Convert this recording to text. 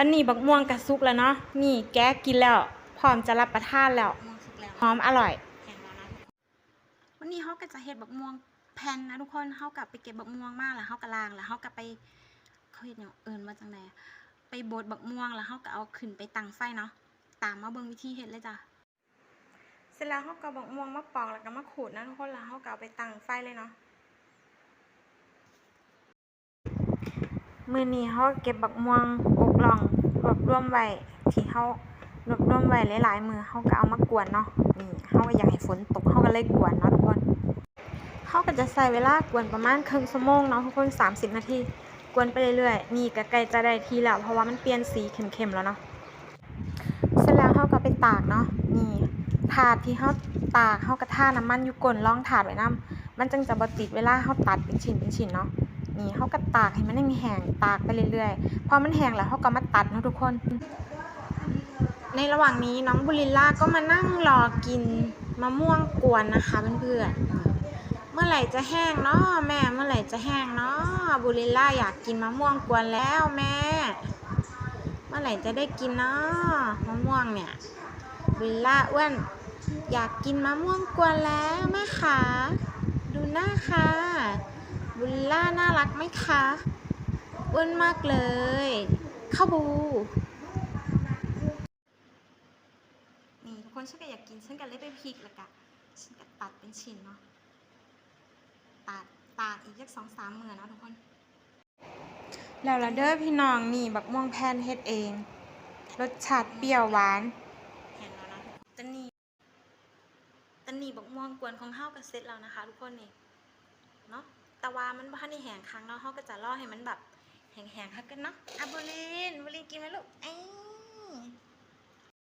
ตอนนี้บักม่วงกระซุกแล้วเนาะ นี่แกะกินแล้ว พร้อมจะรับประทานแล้ว ม่วงสุกแล้วหอมอร่อยแข็งแล้วนะวันนี้เขาก็จะเฮ็ดบักม่วงแผ่นนะทุกคนเขากลับไปเก็บบักม่วงมาแล้วเขาก็ล้างแล้วเขาก็ไปเขาเฮ็ดอย่างเอิญมาจังไดอะไปบดบักม่วงแล้วเขาก็เอาขึ้นไปตั้งไฟเนาะ ตามมาเบิ่งวิธีเฮ็ดเลยจ้ะ เสร็จแล้วเขาก็เอาบักม่วงมาปอกแล้วก็มาขูดนะทุกคนแล้วเขาก็เอาไปตั้งไฟเลยเนาะ มือนี้เขาเก็บบักม่วงอกล่องรวบรวมไว้ที่เขารวบรวมไว้หลายๆ มือเขาก็เอามากวนเนาะนี่เขาก็อยากให้ฝนตกเขาก็เลยกวนเนาะทุกคนเขาก็จะใส่เวลากวนประมาณครึ่งชั่วโมงเนาะทุกคน 30 นาทีกวนไปเรื่อยๆนี่ก็ใกล้จะได้ทีแล้วเพราะว่ามันเปลี่ยนสีเข้มๆแล้วเนาะเสร็จแล้วเขาก็ไปตากเนาะนี่ถาดที่เขาตากเขาก็ท่าน้ำมันอยู่ก้นร่องถาดไว้นํมันจึงจะบ่ติดเวลาเขาตัดเป็นชิ้นเป็นชิ้นเนาะ นี่เขาก็ตากให้มันแห้งตากไปเรื่อยๆ พอมันแห้งแล้วเขาก็มาตัดนะทุกคน ในระหว่างนี้น้องบุริล่าก็มานั่งรอกินมะม่วงกวนนะคะเพื่อนๆ เมื่อไหร่จะแห้งเนาะแม่เมื่อไหร่จะแห้งเนาะบุริล่าอยากกินมะม่วงกวนแล้วแม่ เมื่อไหร่จะได้กินเนาะมะม่วงเนี่ยบุริล่าอ้วนอยากกินมะม่วงกวนแล้วแม่คะดูหน้าค่ะ บุลล่าน่ารักไหมคะอ้วนมากเลยข้าวบู นี่ทุกคนฉันก็อยากกินฉันก็เลยไปพริกล้วก็ฉันก็ตัดเป็นชิ้นเนาะตัดตากอีกสักสองสามมือเนาะทุกคน แล้วละเด้อพี่น้องนี่บักม่วงแพนเฮ็ดเอง รสชาติเปรี้ยวหวานเห็นแล้วนะตันนี่ตันนี่บอกม่วงกวนของเฮาก็เสร็จแล้วนะคะ ทุกคนนี่เนาะ แต่ว่ามันบ่ทันได้แห้งครั้งเนาะเฮาก็จะรอให้มันแบบแห้งๆคักกันเนาะอะบุลินบุลินกินไหมลูกเอ้